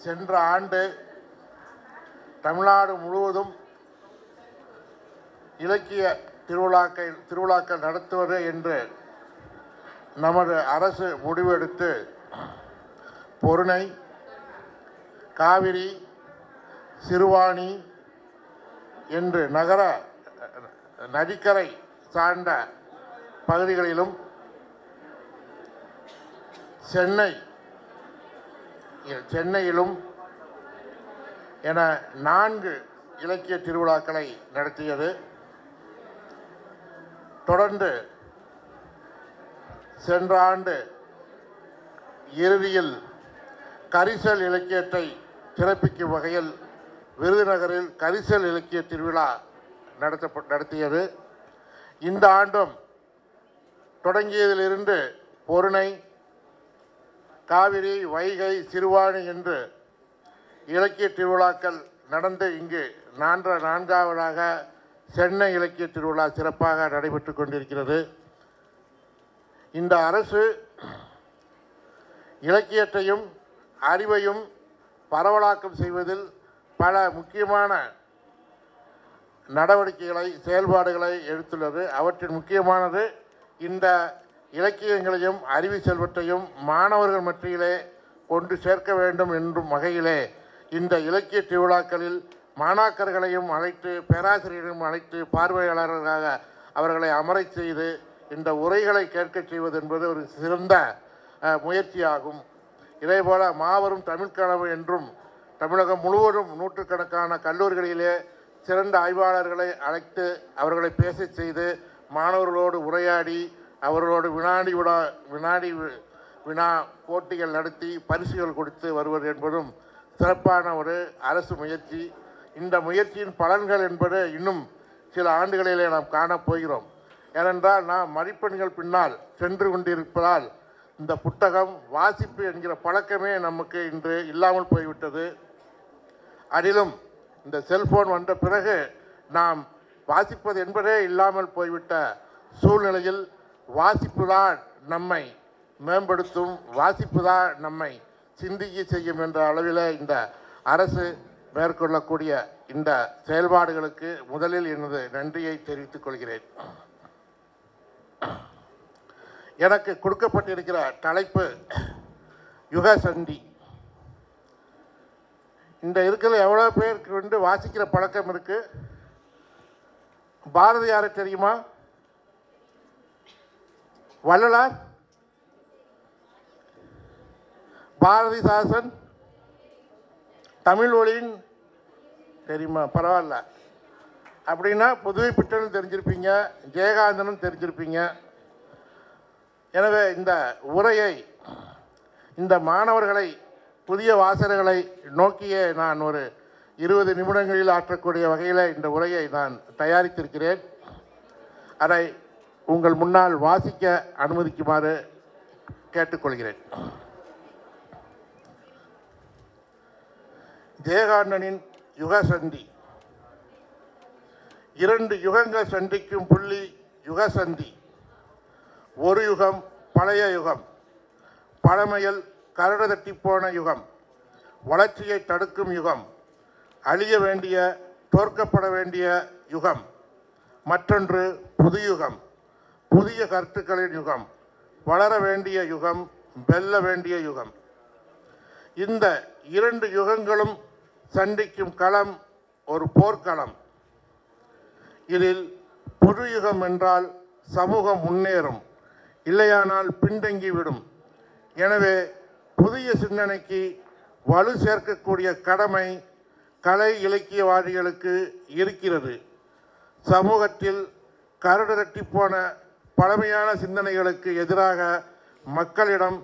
சென்ற ஆண்டு தமிழ்நாடு முழுவதும் இலக்கிய திருவிழாக்கள் திருவிழாக்கள் நடத்துவது என்று நமது அரசு முடிவெடுத்து பொருணை காவிரி சிறுவாணி என்று நகர நதிக்கரை சார்ந்த பகுதிகளிலும் சென்னை சென்னையிலும் என நான்கு இலக்கிய திருவிழாக்களை நடத்தியது. தொடர்ந்து சென்ற ஆண்டு இறுதியில் கரிசல் இலக்கியத்தை சிறப்பிக்கும் வகையில் விருதுநகரில் கரிசல் இலக்கிய திருவிழா நடத்தப்ப நடத்தியது. இந்த ஆண்டும் தொடங்கியதிலிருந்து பொருணை காவிரி வைகை சிறுவாணி என்று இலக்கிய திருவிழாக்கள் நடந்து இங்கு நான்ற நான்காவதாக சென்னை இலக்கிய திருவிழா சிறப்பாக நடைபெற்று கொண்டிருக்கிறது. இந்த அரசு இலக்கியத்தையும் அறிவையும் பரவலாக்கம் செய்வதில் பல முக்கியமான நடவடிக்கைகளை செயல்பாடுகளை எடுத்துள்ளது. அவற்றின் முக்கியமானது இந்த இலக்கியங்களையும் அறிவு செல்வத்தையும் மாணவர்கள் மத்தியிலே கொண்டு சேர்க்க வேண்டும் என்றும் வகையிலே இந்த இலக்கிய திருவிழாக்களில் மாணாக்கர்களையும் அழைத்து பேராசிரியரையும் அழைத்து பார்வையாளர்களாக அவர்களை அமரச் செய்து இந்த உரைகளை கேட்கச் செய்வது என்பது ஒரு சிறந்த முயற்சியாகும். இதேபோல மாபெரும் தமிழ்கனவு என்றும் தமிழகம் முழுவதும் நூற்றுக்கணக்கான கல்லூரிகளிலே சிறந்த ஆய்வாளர்களை அழைத்து அவர்களை பேச செய்து மாணவர்களோடு உரையாடி அவர்களோடு வினாடி விடா வினாடி வி- வினா போட்டிகள் நடத்தி பரிசுகள் கொடுத்து வருவது என்பதும் சிறப்பான ஒரு அரசு முயற்சி. இந்த முயற்சியின் பலன்கள் என்பது இன்னும் சில ஆண்டுகளிலே நாம் காணப் போகிறோம். ஏனென்றால் நாம் மதிப்பெண்கள் பின்னால் சென்று கொண்டிருப்பதால் இந்த புத்தகம் வாசிப்பு என்கிற பழக்கமே நமக்கு இன்று இல்லாமல் போய்விட்டது. அதிலும் இந்த செல்போன் வந்த பிறகு நாம் வாசிப்பது என்பதே இல்லாமல் போய்விட்ட சூழ்நிலையில் வாசிப்பு தான் நம்மை மேம்படுத்தும் வாசிப்பு தான் நம்மை சிந்திக்க செய்யும் என்ற அளவில் இந்த அரசு மேற்கொள்ளக்கூடிய இந்த செயல்பாடுகளுக்கு முதலில் எனது நன்றியை தெரிவித்துக் கொள்கிறேன். எனக்கு கொடுக்கப்பட்டிருக்கிற தலைப்பு யுக சந்தி. இந்த இருக்கிற எவ்வளோ பேருக்கு வந்து வாசிக்கிற பழக்கம் இருக்குது பாரதியாரை தெரியுமா? வள்ளலார் பாரதிதாசன் தமிழ் ஒளியின் தெரியுமா பரவாயில்ல. அப்படின்னா புதுவை பிட்டனும் தெரிஞ்சிருப்பீங்க ஜெயகாந்தனும் தெரிஞ்சிருப்பீங்க. எனவே இந்த உரையை இந்த மாணவர்களை புதிய வாசகர்களை நோக்கியே நான் ஒரு இருபது நிமிடங்களில் ஆற்றக்கூடிய வகையில் இந்த உரையை நான் தயாரித்திருக்கிறேன். அதை உங்கள் முன்னால் வாசிக்க அனுமதிக்குமாறு கேட்டுக்கொள்கிறேன். ஜெயகாந்தனின் யுகசந்தி இரண்டு யுகங்கள் சந்திக்கும் புள்ளி யுகசந்தி ஒரு யுகம் பழைய யுகம். பழமையில் கரடு தட்டி போன யுகம். வளர்ச்சியை தடுக்கும் யுகம். அழிய வேண்டிய தோற்கப்பட வேண்டிய யுகம். மற்றொன்று புது யுகம். புதிய கருத்துக்களின் யுகம் வளர வேண்டிய யுகம் வெல்ல வேண்டிய யுகம். இந்த இரண்டு யுகங்களும் சந்திக்கும் களம் ஒரு போர்க்களம். இதில் பொது யுகம் என்றால் சமூகம் முன்னேறும் இல்லையானால் பின்தங்கிவிடும். எனவே புதிய சிந்தனைக்கு வலு சேர்க்கக்கூடிய கடமை கலை இலக்கியவாதிகளுக்கு இருக்கிறது. சமூகத்தில் கரடுரட்டி போன பழமையான சிந்தனைகளுக்கு எதிராக மக்களிடம்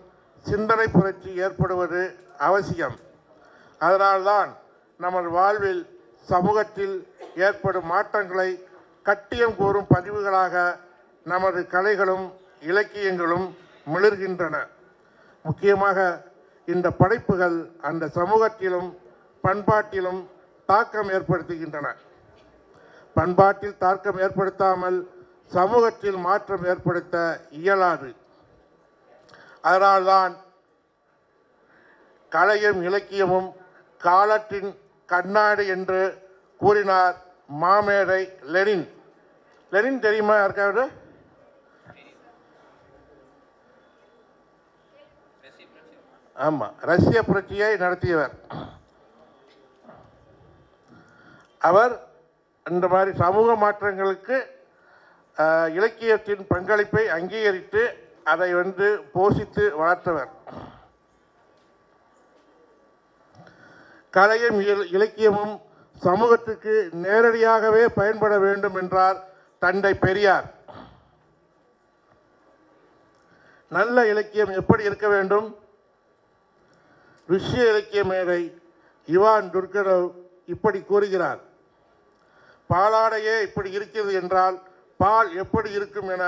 சிந்தனை புரட்சி ஏற்படுவது அவசியம். அதனால்தான் நமது வாழ்வில் சமூகத்தில் ஏற்படும் மாற்றங்களை கட்டியம் கூறும் பதிவுகளாக நமது கலைகளும் இலக்கியங்களும் மிளர்கின்றன. முக்கியமாக இந்த படைப்புகள் அந்த சமூகத்திலும் பண்பாட்டிலும் தாக்கம் ஏற்படுத்துகின்றன. பண்பாட்டில் தாக்கம் ஏற்படுத்தாமல் சமூகத்தில் மாற்றம் ஏற்படுத்த இயலாது. அதனால்தான் கலையும் இலக்கியமும் காலத்தின் கண்ணாடி என்று கூறினார் மாமேடை லெனின். லெனின் தெரியுமா யாருக்காவது ஆமாம் ரஷ்ய புரட்சியை நடத்தியவர். அவர் இந்த மாதிரி சமூக மாற்றங்களுக்கு இலக்கியத்தின் பங்களிப்பை அங்கீகரித்து அதை வந்து போஷித்து வளர்த்தவர். கலையும் இலக்கியமும் சமூகத்துக்கு நேரடியாகவே பயன்பட வேண்டும் என்றார் தந்தை பெரியார். நல்ல இலக்கியம் எப்படி இருக்க வேண்டும்? ருஷ்ய இலக்கிய மேதை இவான் துர்கனவ் இப்படி கூறுகிறார். பாலாடையே இப்படி இருக்கிறது என்றால் பால் எப்படி இருக்கும் என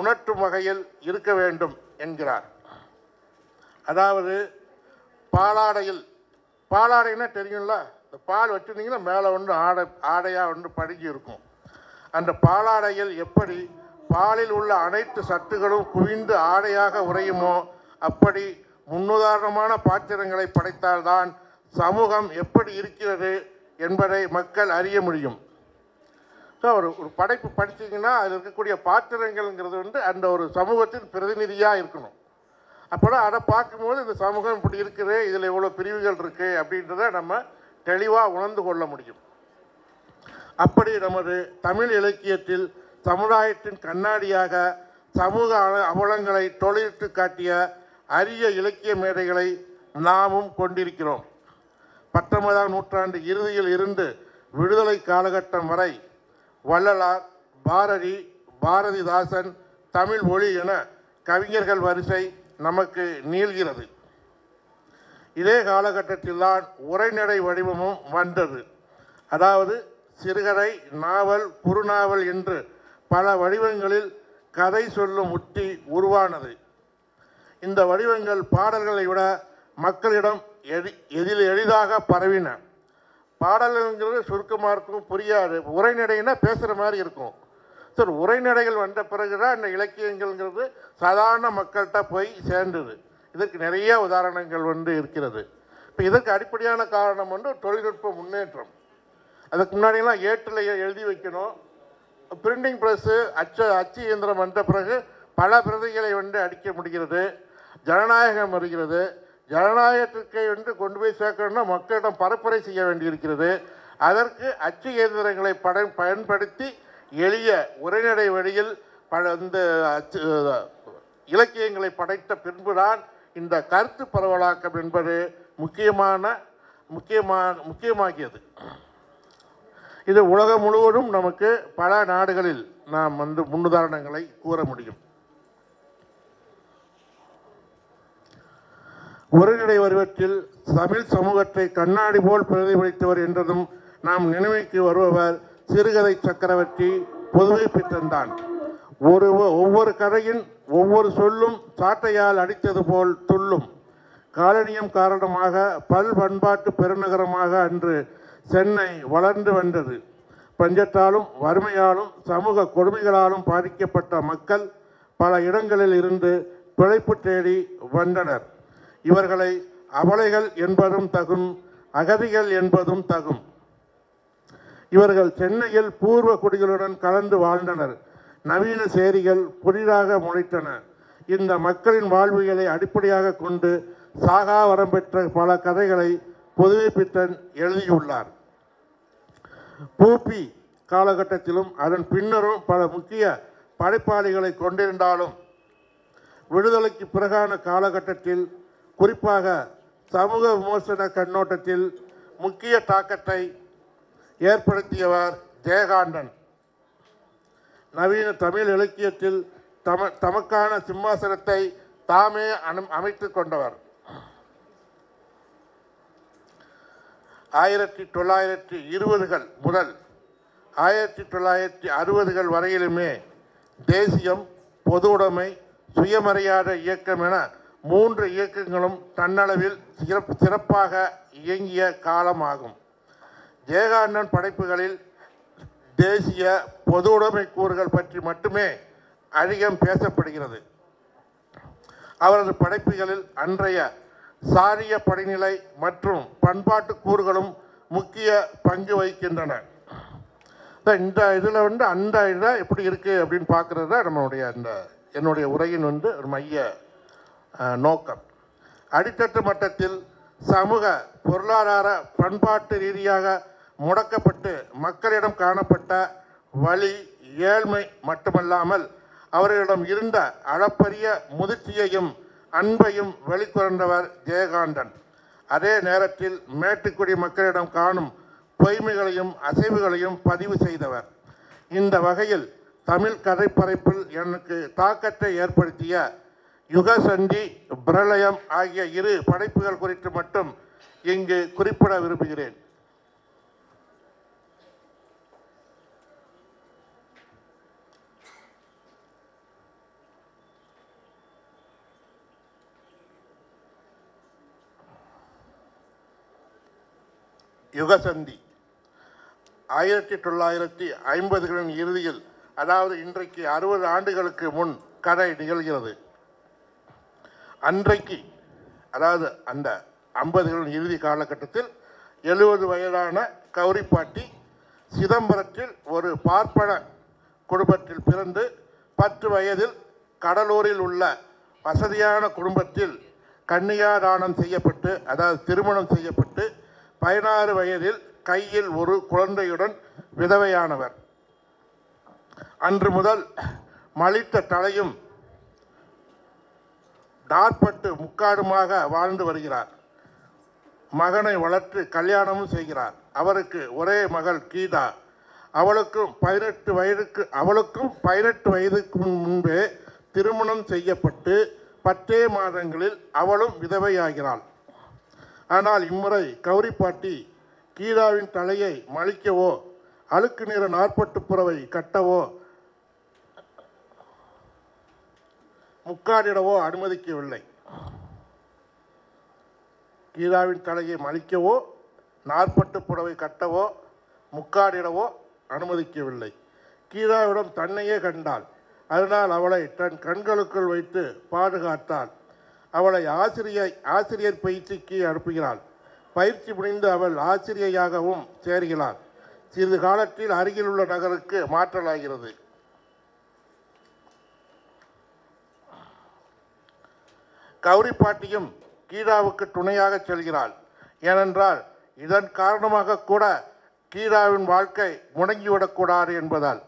உணர்த்தும் வகையில் இருக்க வேண்டும் என்கிறார். அதாவது பாலாடையில் பாலாடைன்னா தெரியும்ல? இந்த பால் வச்சுருந்தீங்கன்னா மேலே ஒன்று ஆடை ஆடையாக ஒன்று படிஞ்சு இருக்கும். அந்த பாலாடையில் எப்படி பாலில் உள்ள அனைத்து சத்துகளும் குவிந்து ஆடையாக உறையுமோ அப்படி முன்னுதாரணமான பாத்திரங்களை படைத்தால்தான் சமூகம் எப்படி இருக்கிறது என்பதை மக்கள் அறிய முடியும். ஸோ ஒரு ஒரு படைப்பு படித்தீங்கன்னா அதில் இருக்கக்கூடிய பாத்திரங்கள்ங்கிறது வந்து அந்த ஒரு சமூகத்தின் பிரதிநிதியாக இருக்கணும். அப்போ அதை பார்க்கும்போது இந்த சமூகம் இப்படி இருக்குது இதில் இவ்வளோ பிரிவுகள் இருக்குது அப்படின்றத நம்ம தெளிவாக உணர்ந்து கொள்ள முடியும். அப்படி நமது தமிழ் இலக்கியத்தில் சமுதாயத்தின் கண்ணாடியாக சமூக அவலங்களை தொழிலிட்டு காட்டிய அரிய இலக்கிய மேடைகளை நாமும் கொண்டிருக்கிறோம். பத்தொன்பதாம் நூற்றாண்டு இறுதியில் இருந்து விடுதலை காலகட்டம் வரை வள்ளலார் பாரதி பாரதிதாசன் தமிழ் மொழி என கவிஞர்கள் வரிசை நமக்கு நீள்கிறது. இதே காலகட்டத்தில்தான் உரைநடை வடிவமும் வந்தது. அதாவது சிறுகதை நாவல் குறுநாவல் என்று பல வடிவங்களில் கதை சொல்லும் உத்தி உருவானது. இந்த வடிவங்கள் பாடல்களை விட மக்களிடம் எதி எதில் எளிதாக பரவின. பாடல்கள்ங்கிறது சுருக்கமாக இருக்கும் புரியாது. உரைநடைன்னா பேசுகிற மாதிரி இருக்கும். சார் உரைநடைகள் வந்த பிறகு தான் இந்த இலக்கியங்கள்ங்கிறது சாதாரண மக்கள்கிட்ட போய் சேர்ந்தது. இதற்கு நிறைய உதாரணங்கள் வந்து இருக்கிறது. இப்போ இதற்கு அடிப்படையான காரணம் வந்து தொழில்நுட்ப முன்னேற்றம். அதுக்கு முன்னாடியெல்லாம் ஏட்டில் எழுதி வைக்கணும். பிரிண்டிங் ப்ரெஸ்ஸு அச்சு அச்சு இயந்திரம் வந்த பிறகு பல பிரதிகளை வந்து அடிக்க முடிகிறது. ஜனநாயகம் வருகிறது. ஜனநாயகத்திற்கை வந்து கொண்டு போய் சேர்க்கணும்னா மக்களிடம் பரப்புரை செய்ய வேண்டியிருக்கிறது. அதற்கு அச்சு இயந்திரங்களை பட பயன்படுத்தி எளிய உரைநடை வழியில் பல இந்த அச்சு இலக்கியங்களை படைத்த பின்புதான் இந்த கருத்து பரவலாக்கம் என்பது முக்கியமான முக்கியமாக முக்கியமாகியது. இது உலகம் முழுவதும் நமக்கு பல நாடுகளில் நாம் வந்து முன்னுதாரணங்களை கூற முடியும். ஒருநிலை வருவத்தில் தமிழ் சமூகத்தை கண்ணாடி போல் பிரதிபலித்தவர் என்றதும் நாம் நினைவுக்கு வருபவர் சிறுகதை சக்கரவர்த்தி பொதுவை பித்தன்தான் ஒரு ஒவ்வொரு கதையின் ஒவ்வொரு சொல்லும் சாட்டையால் அடித்தது போல் துள்ளும். காலனியம் காரணமாக பல் பண்பாட்டு பெருநகரமாக அன்று சென்னை வளர்ந்து வந்தது. பஞ்சத்தாலும் வறுமையாலும் சமூக கொடுமைகளாலும் பாதிக்கப்பட்ட மக்கள் பல இடங்களில் இருந்து பிழைப்பு தேடி வந்தனர். இவர்களை அபலைகள் என்பதும் தகும் அகதிகள் என்பதும் தகும். இவர்கள் சென்னையில் பூர்வ குடிகளுடன் கலந்து வாழ்ந்தனர். நவீன சேரிகள் புதிதாக முளைத்தன. இந்த மக்களின் வாழ்வியலை அடிப்படையாக கொண்டு சாகா வரம் பெற்ற பல கதைகளை புதுமைப்பித்தன் எழுதியுள்ளார். பூபி காலகட்டத்திலும் அதன் பின்னரும் பல முக்கிய படைப்பாளிகளை கொண்டிருந்தாலும் விடுதலைக்கு பிறகான காலகட்டத்தில் குறிப்பாக சமூக விமர்சன கண்ணோட்டத்தில் முக்கிய தாக்கத்தை ஏற்படுத்தியவர் ஜெயகாந்தன். நவீன தமிழ் இலக்கியத்தில் தம தமக்கான சிம்மாசனத்தை தாமே அனு அமைத்து கொண்டவர். ஆயிரத்தி தொள்ளாயிரத்தி இருபதுகள் முதல் ஆயிரத்தி தொள்ளாயிரத்தி அறுபதுகள் வரையிலுமே தேசியம் பொதுவுடைமை சுயமரியாதை இயக்கம் என மூன்று இயக்கங்களும் தன்னளவில் சிறப் சிறப்பாக இயங்கிய காலமாகும். ஜெயகாந்தன் படைப்புகளில் தேசிய பொதுவுடைமை கூறுகள் பற்றி மட்டுமே அதிகம் பேசப்படுகிறது. அவரது படைப்புகளில் அன்றைய சாரிய படிநிலை மற்றும் பண்பாட்டு கூறுகளும் முக்கிய பங்கு வகிக்கின்றன. இந்த- இதில் வந்து அந்த இதாக எப்படி இருக்குது அப்படின்னு பார்க்குறது தான் நம்மளுடைய அந்த என்னுடைய உரையின் வந்து ஒரு மைய நோக்கம். அடித்தட்டு மட்டத்தில் சமூக பொருளாதார பண்பாட்டு ரீதியாக முடக்கப்பட்டு மக்களிடம் காணப்பட்ட வழி ஏழ்மை மட்டுமல்லாமல் அவர்களிடம் இருந்த அளப்பரிய முதிர்ச்சியையும் அன்பையும் வெளிக்கொண்டவர் ஜெயகாந்தன். அதே நேரத்தில் மேட்டுக்குடி மக்களிடம் காணும் பொய்மைகளையும் அசைவுகளையும் பதிவு செய்தவர். இந்த வகையில் தமிழ் கதைப்பறைப்பில் எனக்கு தாக்கத்தை ஏற்படுத்திய யுகசந்தி பிரளயம் ஆகிய இரு படைப்புகள் குறித்து மட்டும் இங்கு குறிப்பிட விரும்புகிறேன். யுகசந்தி ஆயிரத்தி தொள்ளாயிரத்தி ஐம்பதுகளின் இறுதியில் அதாவது இன்றைக்கு அறுபது ஆண்டுகளுக்கு முன் கதை நிகழ்கிறது. அன்றைக்கு அதாவது அந்த ஐம்பதுகளின் இறுதி காலகட்டத்தில் எழுபது வயதான கௌரிப்பாட்டி சிதம்பரத்தில் ஒரு பார்ப்பன குடும்பத்தில் பிறந்து பத்து வயதில் கடலூரில் உள்ள வசதியான குடும்பத்தில் கன்னியாதானம் செய்யப்பட்டு அதாவது திருமணம் செய்யப்பட்டு பதினாறு வயதில் கையில் ஒரு குழந்தையுடன் விதவையானவர். அன்று முதல் மலித்த தலையும் டார்பட்டு முக்காடுமாக வாழ்ந்து வருகிறார். மகனை வளர்த்து கல்யாணமும் செய்கிறார். அவருக்கு ஒரே மகள் கீதா. அவளுக்கும் பதினெட்டு வயதுக்கு அவளுக்கும் பதினெட்டு வயதுக்கு முன்பே திருமணம் செய்யப்பட்டு பத்தே மாதங்களில் அவளும் விதவையாகிறாள். ஆனால் இம்முறை கௌரிப்பாட்டி கீதாவின் தலையை மலிக்கவோ அழுக்கு நிற நாற்பட்டு புறவை கட்டவோ முக்காடிடவோ அனுமதிக்கவில்லை. கீதாவின் தலையை மலிக்கவோ நாற்பட்டு புடவை கட்டவோ முக்காடிடவோ அனுமதிக்கவில்லை. கீதாவிடம் தன்னையே கண்டாள். அதனால் அவளை தன் கண்களுக்குள் வைத்து பாதுகாத்தாள். அவளை ஆசிரியை ஆசிரியர் பயிற்சிக்கு அனுப்புகிறாள். பயிற்சி முடிந்து அவள் ஆசிரியையாகவும் சேர்கிறாள். சிறிது காலத்தில் அருகிலுள்ள நகருக்கு மாற்றலாகிறது. கௌரி பாட்டியும் கீதாவுக்கு துணையாக செல்கிறாள். ஏனென்றால் இதன் காரணமாக கூட கீதாவின் வாழ்க்கை முடங்கிவிடக்கூடாது என்பதால்.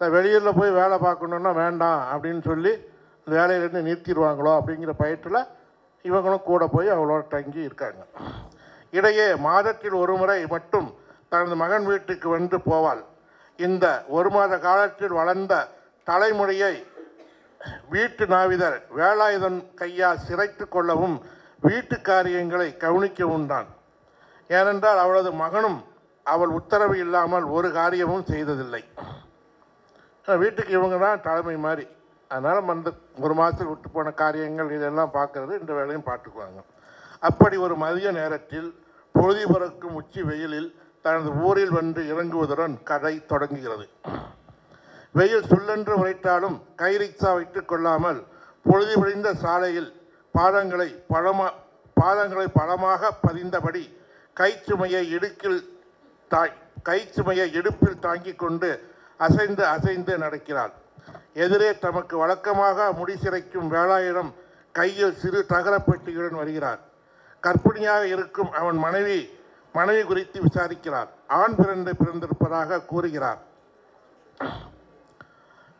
வெளியூரில் போய் வேலை பார்க்கணுன்னா வேண்டாம் அப்படின்னு சொல்லி வேலையிலேருந்து நிறுத்திடுவாங்களோ அப்படிங்கிற பயத்தில் இவங்களும் கூட போய் அவளோட தங்கி இருக்காங்க. இடையே மாதத்தில் ஒரு முறை மட்டும் தனது மகன் வீட்டுக்கு வந்து போவாள். இந்த ஒரு மாத காலத்தில் வளர்ந்த தலைமுறையை வீட்டு நாவிதர் வேலாயுதன் கையால் சிறைத்து கொள்ளவும் வீட்டு காரியங்களை கவனிக்க உண்டான். ஏனென்றால் அவளது மகனும் அவள் உத்தரவு இல்லாமல் ஒரு காரியமும் செய்ததில்லை. வீட்டுக்கு இவங்க தான் தலைமை மாதிரி அதனால் அந்த ஒரு மாதத்தில் விட்டு போன காரியங்கள் இதெல்லாம் பார்க்கறது இந்த வேலையும் பார்த்துக்குவாங்க. அப்படி ஒரு மதிய நேரத்தில் பொழுது பிறக்கும் உச்சி வெயிலில் தனது ஊரில் வந்து இறங்குவதுடன் கதை தொடங்குகிறது. வெயில் சுள்ளென்று உரைத்தாலும் கை ரிக்ஷா வைத்துக் கொள்ளாமல் பொழுது விழிந்த சாலையில் பாதங்களை பழமா பாதங்களை பலமாக பதிந்தபடி கைச்சுமையை இடுக்கில் தாய் கைச்சுமையை இடுப்பில் தாங்கிக் கொண்டு அசைந்து அசைந்து நடக்கிறாள். எதிரே தமக்கு வழக்கமாக முடி வேளாயிடம் கையில் சிறு தகரப்பெட்டியுடன் வருகிறார். கற்பிணியாக இருக்கும் அவன் மனைவி மனைவி குறித்து விசாரிக்கிறார். ஆண் பிறந்து பிறந்திருப்பதாக கூறுகிறார்.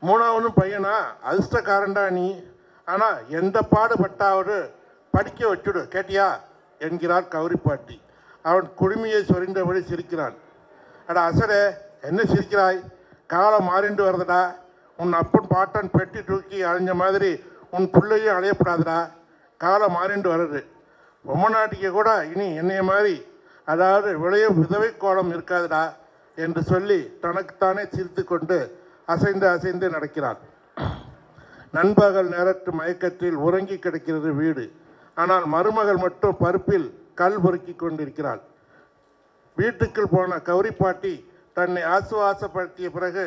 மூணாவது பையனா? அதிர்ஷ்டக்காரன்டா நீ. ஆனால் எந்த பாடுபட்டாவது படிக்க வச்சுடு கேட்டியா? என்கிறார் கௌரிப்பாட்டி. அவன் குடுமியை சொரிந்தபடி சிரிக்கிறான். அட அசரே என்ன சிரிக்கிறாய்? காலம் மாறிண்டு வருதுடா. உன் அப்பன் பாட்டன் பெட்டி தூக்கி அலைஞ்ச மாதிரி உன் பிள்ளையும் அழையப்படாதுடா. காலம் மாறிண்டு வருது. பொம்மை நாட்டிக்கு கூட இனி என்னைய மாதிரி அதாவது விளைய விதவை கோலம் இருக்காதுடா என்று சொல்லி தனக்குத்தானே சிரித்து கொண்டு அசைந்து அசைந்து நடக்கிறார் நண்பகல் நேரத்து மயக்கத்தில் உறங்கி கிடக்கிறது வீடு. ஆனால் மருமகள் மட்டும் பருப்பில் கல் பொறுக்கி கொண்டிருக்கிறாள். வீட்டுக்குள் போன கௌரிப்பாட்டி தன்னை ஆசுவாசப்படுத்திய பிறகு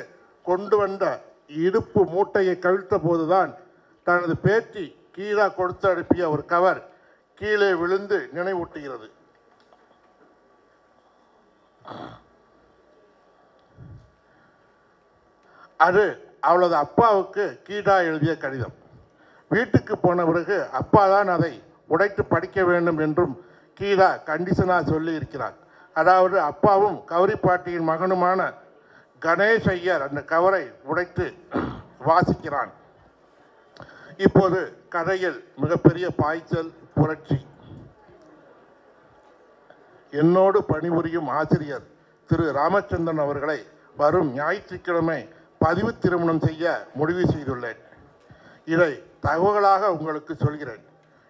கொண்டு வந்த இடுப்பு மூட்டையை கவிழ்த்த போதுதான் தனது பேத்தி கீழா கொடுத்து அனுப்பிய ஒரு கவர் கீழே விழுந்து நினைவூட்டுகிறது. அது அவளது அப்பாவுக்கு கீதா எழுதிய கடிதம். வீட்டுக்கு போன பிறகு அப்பா தான் அதை உடைத்து படிக்க வேண்டும் என்றும் கீதா கண்டிஷனாக சொல்லி இருக்கிறார் அதாவது அப்பாவும் கௌரி பாட்டியின் மகனுமான கணேஷ் ஐயர் அந்த கவரை உடைத்து வாசிக்கிறான். இப்போது கதையில் மிகப்பெரிய பாய்ச்சல் புரட்சி. என்னோடு பணிபுரியும் ஆசிரியர் திரு ராமச்சந்திரன் அவர்களை வரும் ஞாயிற்றுக்கிழமை பதிவு திருமணம் செய்ய முடிவு செய்துள்ளேன். இதை தகவலாக உங்களுக்கு சொல்கிறேன்.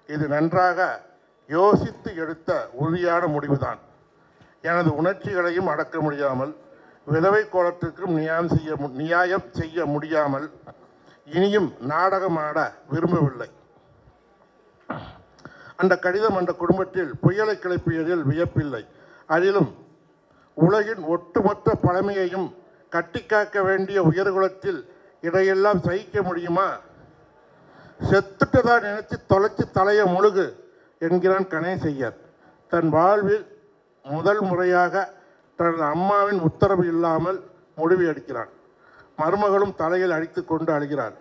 இது நன்றாக யோசித்து எடுத்த உறுதியான முடிவுதான். எனது உணர்ச்சிகளையும் அடக்க முடியாமல் விதவை கோலத்திற்கும் நியாயம் செய்ய மு- நியாயம் செய்ய முடியாமல் இனியும் நாடகமாட விரும்பவில்லை. அந்த கடிதம் அந்த குடும்பத்தில் புயலை கிளப்பியதில் வியப்பில்லை. அதிலும் உலகின் ஒட்டுமொத்த பழமையையும் கட்டிக்காக்க வேண்டிய உயர்குலத்தில் இதையெல்லாம் சகிக்க முடியுமா? செத்துட்டதா நினைச்சு தொலைச்சி தலைய முழுகு என்கிறான் கணேசையர் தன் வாழ்வில் முதல் முறையாக தனது அம்மாவின் உத்தரவு இல்லாமல் முடிவு எடுக்கிறான். மருமகளும் தலையில் அடித்து கொண்டு அழுகிறார்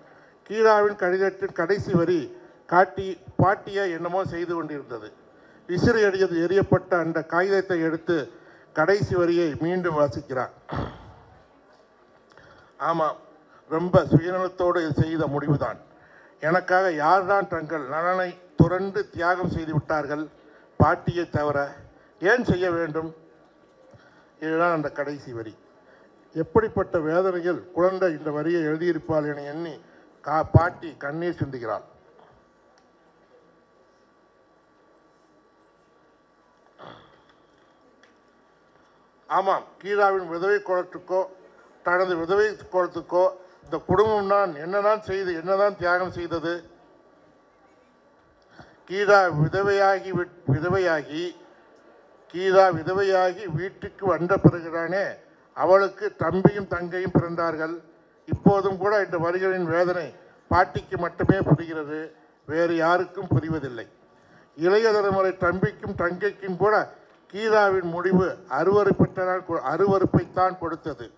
கீழாவின் கடிதத்தின் கடைசி வரி காட்டி பாட்டிய என்னமோ செய்து கொண்டிருந்தது. விசிறு எறியது எரியப்பட்ட அந்த காகிதத்தை எடுத்து கடைசி வரியை மீண்டும் வாசிக்கிறார் ஆமாம் ரொம்ப சுயநலத்தோடு செய்த முடிவுதான். எனக்காக யார்தான் தங்கள் நலனை துறந்து தியாகம் செய்து விட்டார்கள் பாட்டியை தவிர ஏன் செய்ய வேண்டும்? இதுதான் அந்த கடைசி வரி. எப்படிப்பட்ட வேதனையில் குழந்தை இந்த வரியை எழுதியிருப்பாள் என எண்ணி கா பாட்டி கண்ணீர் சிந்துகிறாள். ஆமாம் கீழாவின் விதவை குளத்துக்கோ தனது விதவை கோலத்துக்கோ இந்த குடும்பம் நான் என்னதான் செய்து என்னதான் தியாகம் செய்தது? கீதா விதவையாகி விட்- விதவையாகி கீதா விதவையாகி வீட்டுக்கு வந்த பிறகுதானே அவளுக்கு தம்பியும் தங்கையும் பிறந்தார்கள். இப்போதும் கூட இந்த வரிகளின் வேதனை பாட்டிக்கு மட்டுமே புரிகிறது வேறு யாருக்கும் புரிவதில்லை. இளைய தலைமுறை தம்பிக்கும் தங்கைக்கும் கூட கீதாவின் முடிவு அருவறுப்பைத்தான் கொ- கொடுத்தது.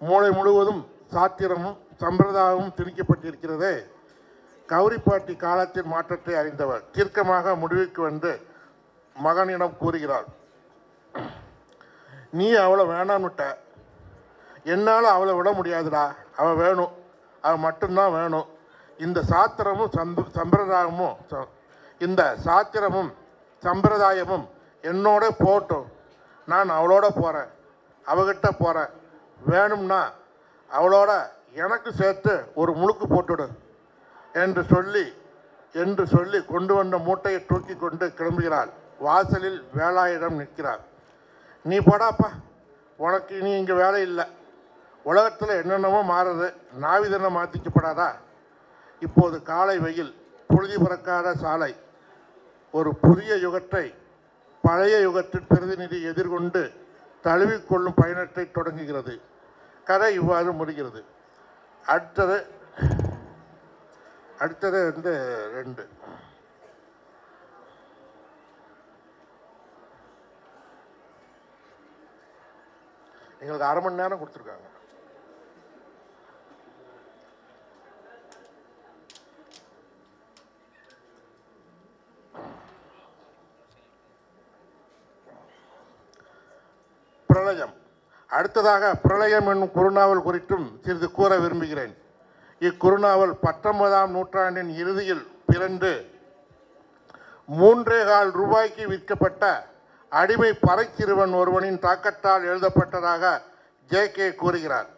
மூளை முழுவதும் சாத்திரமும் சம்பிரதாயமும் திணிக்கப்பட்டிருக்கிறதே. கௌரிப்பாட்டி காலத்தின் மாற்றத்தை அறிந்தவர். தீர்க்கமாக முடிவுக்கு வந்து மகனிடம் கூறுகிறாள் நீ அவளை வேணான்னுட்ட என்னால் அவளை விட முடியாதுடா. அவள் வேணும். அவள் மட்டும்தான் வேணும். இந்த சாத்திரமும் சம்ப சம்பிரதாயமும் ச- இந்த சாத்திரமும் சம்பிரதாயமும் என்னோட போட்டும் நான் அவளோட போகிறேன் அவகிட்ட போகிறேன் வேணும்னா அவளோட எனக்கு சேர்த்து ஒரு முழுக்கு போட்டுடு என்று சொல்லி என்று சொல்லி கொண்டு வந்த மூட்டையை தூக்கி கொண்டு கிளம்புகிறாள். வாசலில் வேலாயிடம் நிற்கிறார். நீ போடாப்பா உனக்கு இனி இங்கே வேலை இல்லை. உலகத்தில் என்னென்னமோ மாறுது. நாவிதனை மாற்றிக்கப்படாதா இப்போது காலை வெயில் புழுதி பிறக்காத சாலை. ஒரு புதிய யுகத்தை பழைய யுகத்தின் பிரதிநிதி எதிர்கொண்டு தழுவிக்கொள்ளும் பயணத்தை தொடங்குகிறது. கதை இவ்வாறு முடிகிறது. அடுத்தது அடுத்தது வந்து ரெண்டு. எங்களுக்கு அரை மணி நேரம் கொடுத்துருக்காங்க. பிரளயம். அடுத்ததாக பிரளயம் என்னும் குறுநாவல் குறித்தும் சிறிது கூற விரும்புகிறேன். இக்குறுநாவல் பத்தொன்பதாம் நூற்றாண்டின் இறுதியில் பிறண்டு மூன்றே கால் ரூபாய்க்கு விற்கப்பட்ட அடிமை பறைச்சிறுவன் ஒருவனின் தாக்கத்தால் எழுதப்பட்டதாக ஜே கே கூறுகிறார்.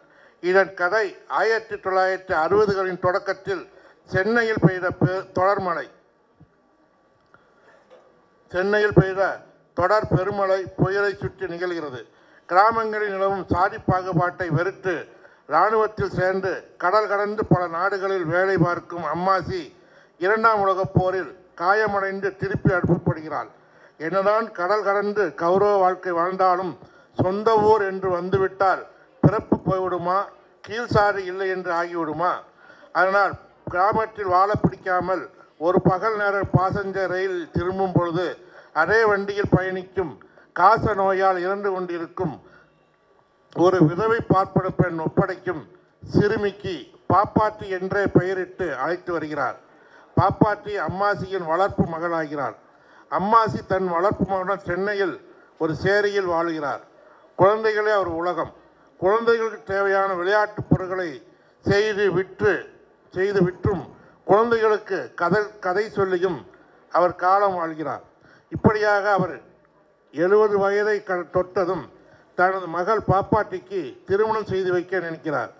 இதன் கதை ஆயிரத்தி தொள்ளாயிரத்தி அறுபதுகளின் தொடக்கத்தில் சென்னையில் பெய்த தொடர்மழை சென்னையில் பெய்த தொடர் பெருமழை புயலை சுற்றி நிகழ்கிறது. கிராமங்களில் நிலவும் சாதி பாகுபாட்டை வெறுத்து இராணுவத்தில் சேர்ந்து கடல் கடந்து பல நாடுகளில் வேலை பார்க்கும் அம்மாசி இரண்டாம் உலகப் போரில் காயமடைந்து திருப்பி அனுப்பப்படுகிறாள். என்னதான் கடல் கடந்து கௌரவ வாழ்க்கை வாழ்ந்தாலும் சொந்த ஊர் என்று வந்துவிட்டால் பிறப்பு போய்விடுமா? கீழ்சாரி இல்லை என்று ஆகிவிடுமா? அதனால் கிராமத்தில் வாழ பிடிக்காமல் ஒரு பகல் நேர பாசஞ்சர் ரயில் திரும்பும் பொழுது அதே வண்டியில் பயணிக்கும் காச நோயால் இறந்து கொண்டிருக்கும் ஒரு விதவை பார்ப்பன பெண் ஒப்படைக்கும் சிறுமிக்கு பாப்பாத்தி என்றே பெயரிட்டு அழைத்து வருகிறார். பாப்பாத்தி அம்மாசியின் வளர்ப்பு மகளாகிறார் அம்மாசி தன் வளர்ப்பு மகனுடன் சென்னையில் ஒரு சேரியில் வாழுகிறார். குழந்தைகளே அவர் உலகம். குழந்தைகளுக்கு தேவையான விளையாட்டுப் பொருட்களை செய்து விற்று செய்து விற்றும் குழந்தைகளுக்கு கதை கதை சொல்லியும் அவர் காலம் வாழ்கிறார். இப்படியாக அவர் எழுபது வயதை க- தொட்டதும் தனது மகள் பாப்பாட்டிக்கு திருமணம் செய்து வைக்க நினைக்கிறார்.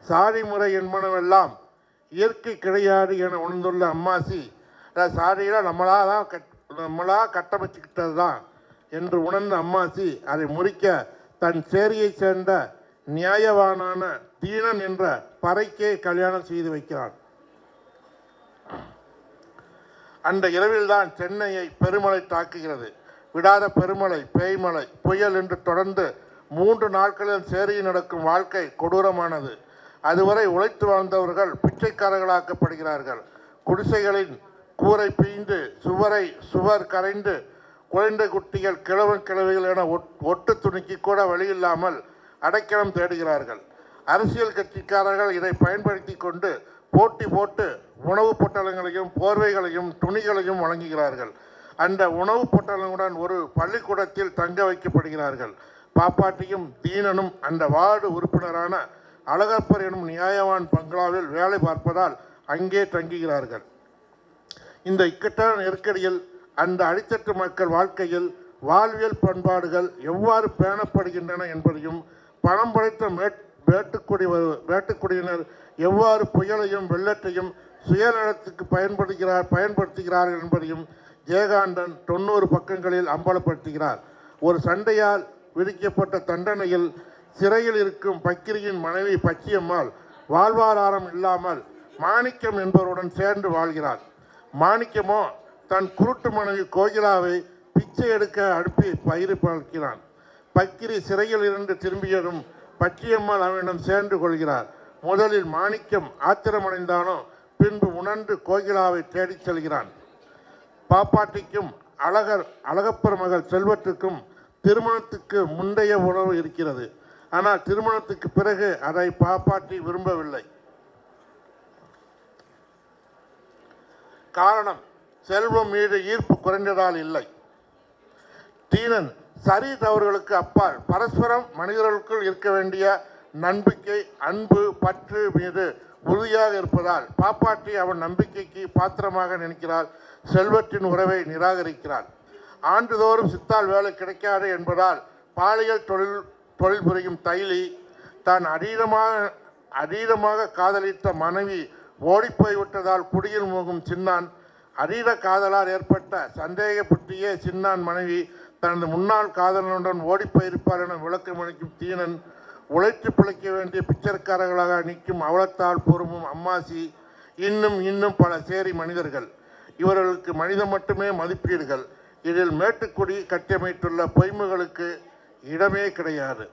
சாரி முறை என்பனவெல்லாம் இயற்கை கிடையாது என உணர்ந்துள்ள அம்மாசி சாரியெல்லாம் நம்மளாக தான் கட் நம்மளா கட்டமைச்சுக்கிட்டது தான் என்று உணர்ந்த அம்மாசி அதை முறிக்க தன் சேரியைச் சேர்ந்த நியாயவானான தீனன் என்ற பறைக்கே கல்யாணம் செய்து வைக்கிறான். அந்த இரவில்தான் சென்னையை பெருமழை தாக்குகிறது. விடாத பெருமழை பேய்மழை புயல் என்று தொடர்ந்து மூன்று நாட்களில் சேரியில் நடக்கும் வாழ்க்கை கொடூரமானது. அதுவரை உழைத்து வாழ்ந்தவர்கள் பிச்சைக்காரர்களாக்கப்படுகிறார்கள். குடிசைகளின் கூரை பிய்ந்து சுவரை சுவர் கரைந்து குழந்தை குட்டிகள் கிழவன் கிழவிகள் என ஒட்- ஒட்டு துணிக்கு கூட வழியில்லாமல் அடைக்கலம் தேடுகிறார்கள். அரசியல் கட்சிக்காரர்கள் இதை பயன்படுத்தி கொண்டு போட்டி போட்டு உணவுப் பொட்டலங்களையும் போர்வைகளையும் துணிகளையும் வழங்குகிறார்கள். அந்த உணவுப் பொட்டலங்களுடன் ஒரு பள்ளிக்கூடத்தில் தங்க வைக்கப்படுகிறார்கள். பாப்பாட்டியும் தீனனும் அந்த வார்டு உறுப்பினரான அழகப்பர் எனும் நியாயவான் பங்களாவில் வேலை பார்ப்பதால் அங்கே தங்குகிறார்கள். இந்த இக்கட்டான நெருக்கடியில் அந்த அடித்தட்டு மக்கள் வாழ்க்கையில் வாழ்வியல் பண்பாடுகள் எவ்வாறு பேணப்படுகின்றன என்பதையும் பணம் படைத்த மேட் வேட்டுக்குடி வேட்டுக்குடியினர் எவ்வாறு புயலையும் வெள்ளத்தையும் சுயநலத்துக்கு பயன்படுகிறார் பயன்படுத்துகிறார்கள் என்பதையும் ஜெயகாந்தன் தொண்ணூறு பக்கங்களில் அம்பலப்படுத்துகிறார். ஒரு சண்டையால் விதிக்கப்பட்ட தண்டனையில் சிறையில் இருக்கும் பக்கிரியின் மனைவி பச்சியம்மாள் வாழ்வாதாரம் இல்லாமல் மாணிக்கம் என்பவருடன் சேர்ந்து வாழ்கிறார். மாணிக்கமோ தன் குருட்டு மனைவி கோகிலாவை பிச்சை எடுக்க அனுப்பி பயிர் பார்க்கிறான் பக்கிரி சிறையில் இருந்து திரும்பியதும் பச்சியம்மாள் அவனிடம் சேர்ந்து கொள்கிறார். முதலில் மாணிக்கம் ஆத்திரமடைந்தானோ பின்பு உணர்ந்து கோகிலாவை தேடிச் செல்கிறான். பாப்பாட்டிக்கும் அழகர் அழகப்பர் மகள் செல்வத்திற்கும் திருமணத்துக்கு முந்தைய உணர்வு இருக்கிறது. ஆனால் திருமணத்துக்கு பிறகு அதை பாப்பாட்டி விரும்பவில்லை. காரணம் செல்வம் மீது ஈர்ப்பு குறைந்ததால் இல்லை. தீனன் சரி தவறுகளுக்கு அப்பால் பரஸ்பரம் மனிதர்களுக்குள் இருக்க வேண்டிய நம்பிக்கை அன்பு பற்று மீது உறுதியாக இருப்பதால் பாப்பாட்டி அவன் நம்பிக்கைக்கு பாத்திரமாக நினைக்கிறாள். செல்வத்தின் உறவை நிராகரிக்கிறாள். ஆண்டுதோறும் சித்தால் வேலை கிடைக்காது என்பதால் பாலியல் தொழில் தொழில் புரியும் தைலி தான் அதீதமாக அதீதமாக காதலித்த மனைவி ஓடிப்போய்விட்டதால் குடியில் மூகும் சின்னான். அதீத காதலால் ஏற்பட்ட சந்தேக புத்தியே சின்னான் மனைவி தனது முன்னாள் காதலனுடன் ஓடிப்போயிருப்பார் என விளக்கமளிக்கும் தீனன் உழைத்து பிழைக்க வேண்டிய பிச்சைக்காரர்களாக நிற்கும் அவலத்தால் பொறுமும் அம்மாசி இன்னும் இன்னும் பல சேரி மனிதர்கள். இவர்களுக்கு மனிதம் மட்டுமே மதிப்பீடுகள். இதில் மேட்டுக்குடி கட்டியமைத்துள்ள பொய்மைகளுக்கு இடமே கிடையாது.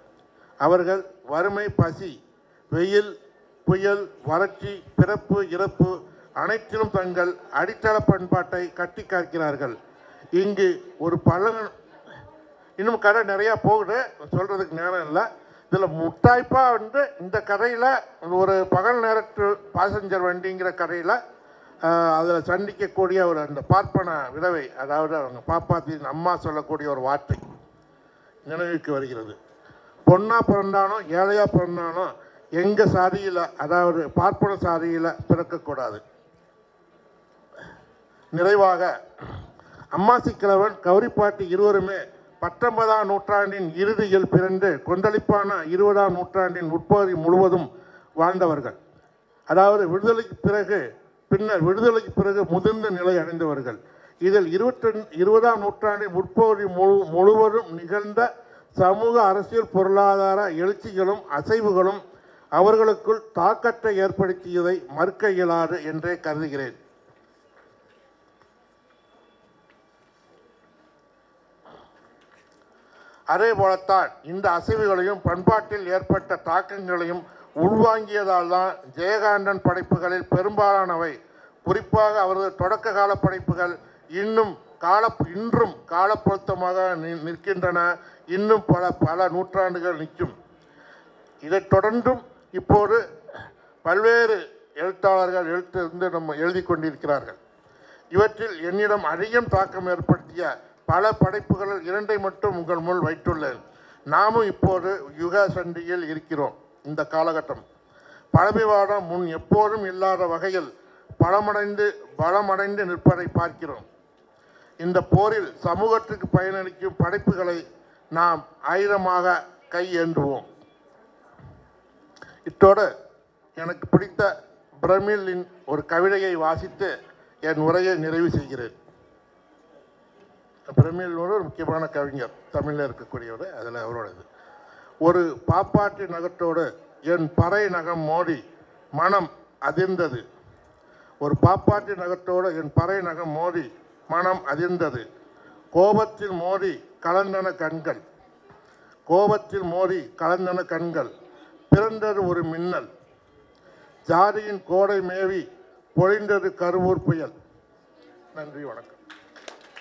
அவர்கள் வறுமை பசி வெயில் புயல் வறட்சி பிறப்பு இறப்பு அனைத்திலும் தங்கள் அடித்தள பண்பாட்டை கட்டி காக்கிறார்கள். இங்கு ஒரு பழங்க இன்னும் கடை நிறையா போகுது. சொல்கிறதுக்கு நேரம் இல்லை. இதில் முட்டாய்ப்பாக வந்து இந்த கதையில் ஒரு பகல் நேரத்து பாசஞ்சர் வண்டிங்கிற கதையில் அதில் சந்திக்கக்கூடிய ஒரு அந்த பார்ப்பன விதவை அதாவது அவங்க பாப்பாத்தின் அம்மா சொல்லக்கூடிய ஒரு வார்த்தை நினைவுக்கு வருகிறது. பொண்ணாக பிறந்தானோ ஏழையாக பிறந்தானோ எங்கள் சாதியில் அதாவது பார்ப்பன சாதியில் பிறக்கக்கூடாது. நிறைவாக அம்மாசி கிழவன் கௌரிப்பாட்டி இருவருமே பத்தொன்பதாம் நூற்றாண்டின் இறுதியில் பிறந்து கொந்தளிப்பான இருபதாம் நூற்றாண்டின் உட்பகுதி முழுவதும் வாழ்ந்தவர்கள். அதாவது விடுதலைக்கு பிறகு பின்னர் விடுதலைக்கு பிறகு முதிர்ந்த நிலை அடைந்தவர்கள். இதில் இருபத்தி இருபதாம் நூற்றாண்டின் முற்பகுதி முழு முழுவதும் நிகழ்ந்த சமூக அரசியல் பொருளாதார எழுச்சிகளும் அசைவுகளும் அவர்களுக்குள் தாக்கத்தை ஏற்படுத்தியதை மறுக்க இயலாது என்றே கருதுகிறேன். அதே போலத்தான் இந்த அசைவுகளையும் பண்பாட்டில் ஏற்பட்ட தாக்கங்களையும் உள்வாங்கியதால் தான் ஜெயகாந்தன் படைப்புகளில் பெரும்பாலானவை. குறிப்பாக அவரது தொடக்க கால படைப்புகள் இன்னும் கால இன்றும் காலப்பொருத்தமாக நிற்கின்றன. இன்னும் பல பல நூற்றாண்டுகள் நிற்கும். இதைத் தொடர்ந்தும் இப்போது பல்வேறு எழுத்தாளர்கள் எழுத்து இருந்து நம்ம எழுதி கொண்டிருக்கிறார்கள். இவற்றில் என்னிடம் அதிகம் தாக்கம் ஏற்படுத்திய பல படைப்புகளில் இரண்டை மட்டும் உங்கள் முன் வைத்துள்ளேன். நாமும் இப்போது யுக சண்டியில் இருக்கிறோம். இந்த காலகட்டம். பழமைவாதம் முன் எப்போதும் இல்லாத வகையில் பலமடைந்து பலமடைந்து நிற்பதை பார்க்கிறோம். இந்த போரில் சமூகத்துக்கு பயனளிக்கும் படைப்புகளை நாம் ஆயுதமாக கையேண்டுவோம் இத்தோடு எனக்கு பிடித்த பிரமிலின் ஒரு கவிதையை வாசித்து என் உரையை நிறைவு செய்கிறேன். பிரமிழ் ஒரு முக்கியமான கவிஞர் தமிழில் இருக்கக்கூடியவர் அதில் அவரோடது. ஒரு பாப்பாட்டி நகத்தோடு என் பறை நகம் மோடி மனம் அதிர்ந்தது. ஒரு பாப்பாட்டி நகத்தோடு என் பறை நகம் மோடி மனம் அதிர்ந்தது. கோபத்தில் மோடி கலந்தன கண்கள். கோபத்தில் மோதி கலந்தன கண்கள். பிறந்தது ஒரு மின்னல். ஜாதியின் கோடை மேவி பொழிந்தது கருவூர் புயல். நன்றி வணக்கம்.